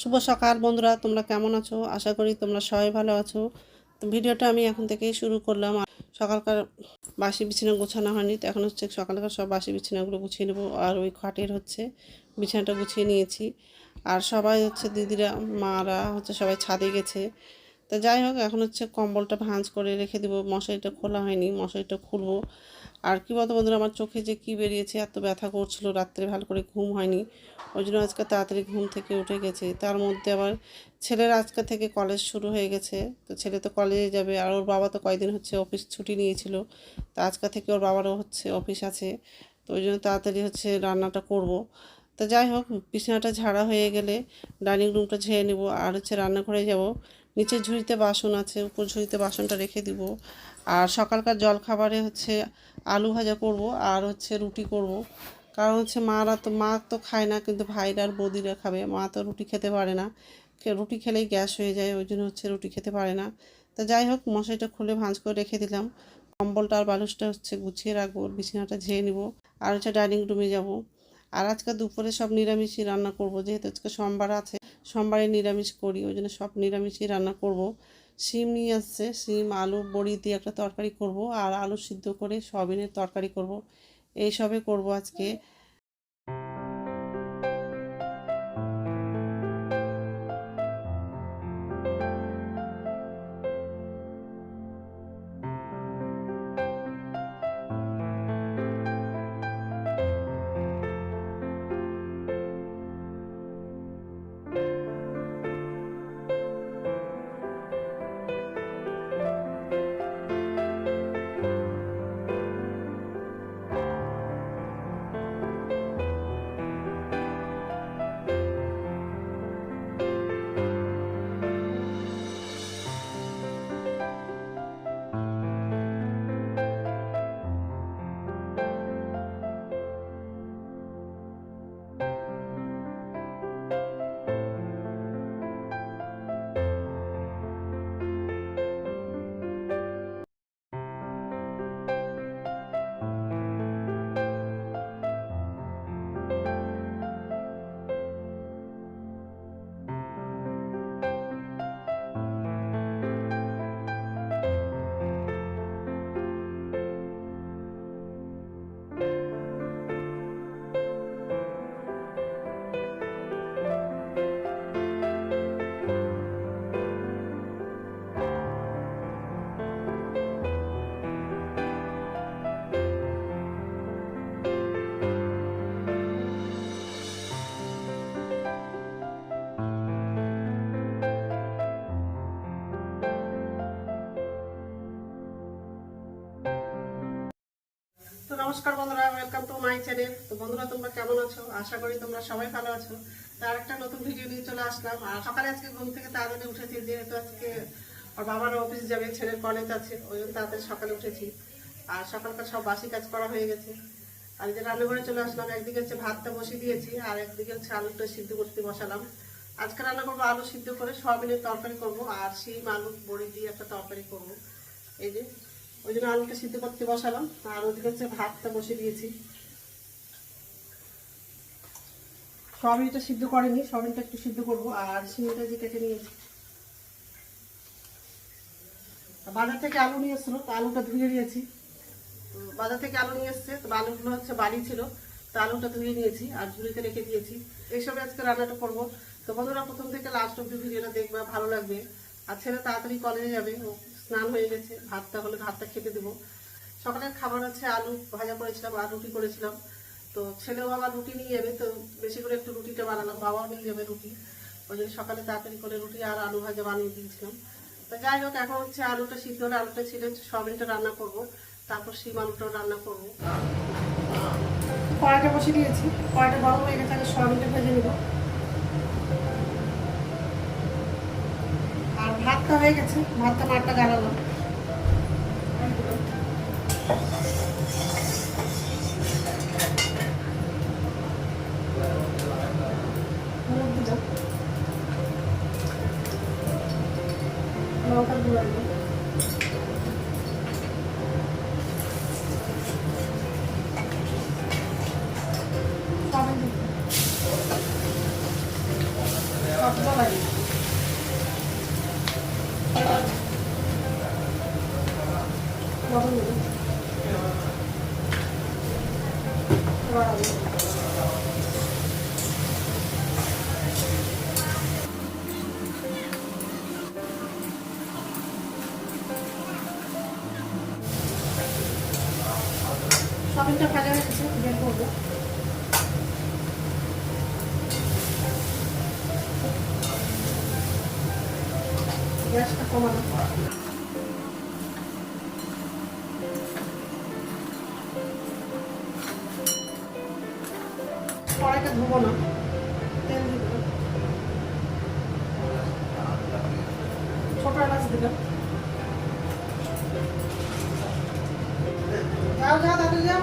শুভ সকাল বন্ধুরা, তোমরা কেমন আছো? আশা করি তোমরা সবাই ভালো আছো। তো ভিডিওটা আমি এখন থেকেই শুরু করলাম। সকালকার বাসি বিছানা গোছানো হয়নি, তো এখন হচ্ছে সকালকার সব বাসি বিছানাগুলো গুছিয়ে নেব। আর ওই খাটের হচ্ছে বিছানাটা গুছিয়ে নিয়েছি। আর সবাই হচ্ছে দিদিরা, মারা হচ্ছে সবাই ছাদে গেছে। তো যাই হোক, এখন হচ্ছে কম্বলটা ভাঁজ করে রেখে দিব। মশারিটা খোলা হয়নি, মশারিটা খুলবো। আর কী বলতো বন্ধুরা, আমার চোখে যে কী বেরিয়েছে, এত ব্যথা করছিল, রাত্রে ভালো করে ঘুম হয়নি। ওই জন্য আজকে তাড়াতাড়ি ঘুম থেকে উঠে গেছে। তার মধ্যে আবার ছেলের আজকে থেকে কলেজ শুরু হয়ে গেছে। তো ছেলে তো কলেজে যাবে, আর ওর বাবা তো কয়েকদিন হচ্ছে অফিস ছুটি নিয়েছিল। তো আজকে থেকে ওর বাবারও হচ্ছে অফিস আছে। তো ওই জন্য তাড়াতাড়ি হচ্ছে রান্নাটা করব। তো যাই হোক, বিছানাটা ঝাড়া হয়ে গেলে ডাইনিং রুমটা ঝেড়ে নেব। আর হচ্ছে রান্নাঘরে যাব। নিচের ঝুড়িতে বাসন আছে, উপর ঝুড়িতে বাসনটা রেখে দিব। আর সকালকার জল খাবারে হচ্ছে আলু ভাজা করব আর হচ্ছে রুটি করব। কারণ হচ্ছে মারা তো, মা তো খায় না, কিন্তু ভাইরা আর বৌদিরা খাবে। মা তো রুটি খেতে পারে না। রুটি খেলেই গ্যাস হয়ে যায়, ওই জন্য হচ্ছে রুটি খেতে পারে না। তো যাই হোক, মশারিটা খুলে ভাঁজ করে রেখে দিলাম। কম্বলটা আর বালুসটা হচ্ছে গুছিয়ে রাখব, বিছানাটা ঝেড়ে নিব। আর হচ্ছে ডাইনিং রুমে যাব। আর আজকে দুপুরে সব নিরামিষই রান্না করব, যেহেতু আজকে সোমবার আছে। সোমবারে নিরামিষ করি, ওই জন্য সব নিরামিষই রান্না করব। শিম নিয়ে আসছে, শিম, আলু, বড়ি দিয়ে একটা তরকারি করব, আর আলু সিদ্ধ করে সবিনের তরকারি করব। এইসবে করব আজকে। নমস্কার বন্ধুরা ওয়েলকাম টু মাই চ্যানেল তো বন্ধুরা, তোমরা কেমন আছো? আশা করি তোমরা সবাই ভালো আছো। তার একটা নতুন ভিডিও নিয়ে চলে আসলাম। আর সকালে আজকে ঘুম থেকে তাড়াতাড়ি উঠেছি, যেহেতু আজকে ওর বাবার অফিস যাবে, ছেলের কলেজ আছে, ওই জন্য তাড়াতাড়ি সকালে উঠেছি। আর সকালকার সব বাসি কাজ করা হয়ে গেছে। আর যে রান্নাঘরে চলে আসলাম, একদিকে হচ্ছে ভাতটা বসিয়ে দিয়েছি, আর একদিকে হচ্ছে আলুটা সিদ্ধ করতে বসালাম। আজকে রান্না করব আলু সিদ্ধ করে, সয়াবিনের তরকারি করব, আর শিম, আলু, বড়ি দিয়ে একটা তরকারি করব। এই যে ওই জন্য আলুটা সিদ্ধ করতে বসালাম। আর ওদিকে হচ্ছে ভাতটা বসিয়ে দিয়েছি। সয়াবিনটা সিদ্ধ করেনি সয়াবিনটা একটু সিদ্ধ করব। আর শিমটা যে কেটে নিয়েছি। বাজার থেকে আলু নিয়ে এসেছিল, তো আলুটা ধুয়ে নিয়েছি। বাজার থেকে আলু নিয়ে এসছে, তো আলুগুলো হচ্ছে বাড়ি ছিল, তো আলুটা ধুয়ে নিয়েছি আর ঝুড়িতে রেখে দিয়েছি। এইসবে আজকে রান্নাটা করব। তো বন্ধুরা, প্রথম থেকে লাস্ট অব্দি ভিডিওটা দেখবে, ভালো লাগবে। আর ছেলে তাড়াতাড়ি কলেজে যাবে স্নান হয়ে গেছে ভাতটা হলে ভাতটা খেতে দেবো। সকালের খাবার হচ্ছে আলু ভাজা করেছিলাম আর রুটি করেছিলাম। তো ছেলেও আবার রুটি নিয়ে যাবে, তো বেশি করে একটু রুটিটা বানালাম, বাবাও নিয়ে যাবে রুটি। ওই জন্য সকালে তাড়াতাড়ি করে রুটি আর আলু ভাজা বানিয়ে দিয়েছিলাম। তো যাই হোক, এখন হচ্ছে আলুটা সিদ্ধ হলে আলুটা ছিল সয়াবিনটা রান্না করব, তারপর শিম আলুটাও রান্না করব। কড়াইটা বসে দিয়েছি, কড়াইটা গরম হয়ে গেছে, আগে সয়াবিনটা ভেজে নেব। ভাতটা হয়ে গেছে ভাতটা মারটা গাড়ালাম হ্যাঁ, লঙ্কা গুঁড়ো লবণ দেবো এবার আলু দেবো। সবিনটা ভাজা হয়ে গেছে বের করব গ্যাসটা কমানো ধুবো না। তেল দিব এলাচ দিলাম যাও যাও দাদু যাও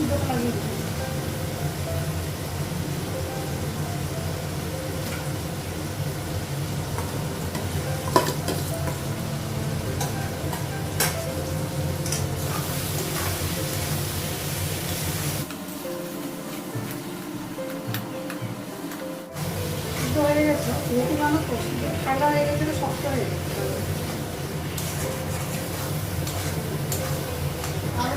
দেবো সিদ্ধ হয়ে গেছে তো ঠান্ডা হয়ে গেছে শক্ত হয়ে গেছে।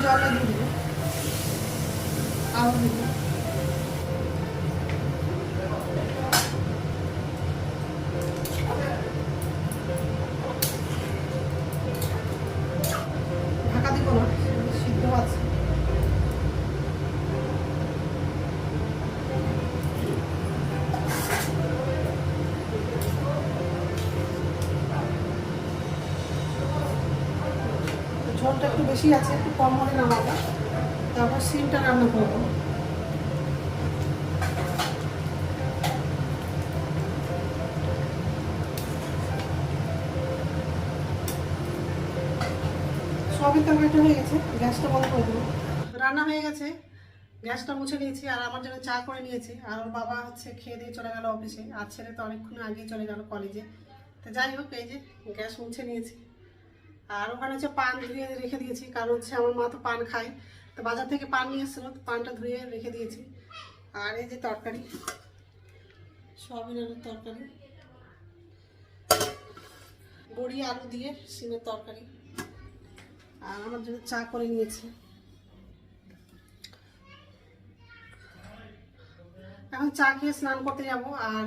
দিয়ে দিব আলু বেশি আছে, একটু কম হলে নামাবো। তারপর সিমটা রান্না করব। সবই তরকারিটা হয়ে গেছে, গ্যাসটা বন্ধ করে দেবো। রান্না হয়ে গেছে, গ্যাসটা মুছে নিয়েছি, আর আমার জন্য চা করে নিয়েছি। আর ওর বাবা হচ্ছে খেয়ে দিয়ে চলে গেল অফিসে আর ছেলে তো অনেকক্ষণ আগেই চলে গেল কলেজে তো যাই হোক, এই যে গ্যাস মুছে নিয়েছি। আর ওখানে হচ্ছে পান ধুয়ে রেখে দিয়েছি, কারণ হচ্ছে আমার মা তো পান খায়। তো বাজার থেকে পান নিয়ে এসেছিল, তো পানটা ধুয়ে রেখে দিয়েছি। আর এই যে তরকারি, সয়াবিন আলুর তরকারি, বড়ি আলু দিয়ে সিমের তরকারি, আর আমার জন্য চা করে নিয়েছে। এখন চা খেয়ে স্নান করতে যাব, আর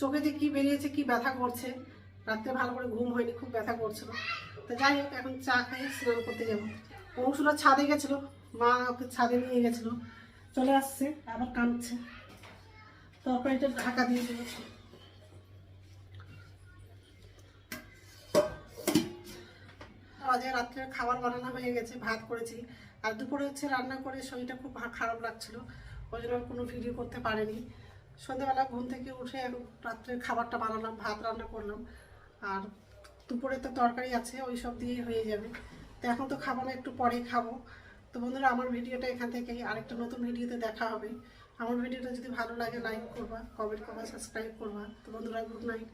চোখে যে কি বেরিয়েছে, কি ব্যথা করছে, রাত্রে ভালো করে ঘুম হয়নি, খুব ব্যথা করছিল। তো যাই হোক, এখন চা খেয়ে স্নান করতে যাব। অংশুরা ছাদে গেছিল, মা ওকে ছাদে নিয়ে গেছিল। চলে আসছে, আবার কাঁদছে। তরকারিটা ঢাকা দিয়ে দিয়েছে। বাজে রাত্রে খাবার বানানো হয়ে গেছে, ভাত করেছি। আর দুপুরে হচ্ছে রান্না করে শরীরটা খুব খারাপ লাগছিল। ওই জন্য কোনো ভিডিও করতে পারিনি। সন্ধ্যেবেলা ঘুম থেকে উঠে রাত্রে খাবারটা বানালাম, ভাত রান্না করলাম। আর দুপুরে তো তরকারি আছে, ওই সব দিয়েই হয়ে যাবে। তো এখন তো খাব না, একটু পরে খাব। তো বন্ধুরা, আমার ভিডিওটা এখান থেকে আরেকটা নতুন ভিডিওতে দেখা হবে। আমার ভিডিওটা যদি ভালো লাগে লাইক করবা কমেন্ট করবা সাবস্ক্রাইব করবা। তো বন্ধুরা গুড নাইট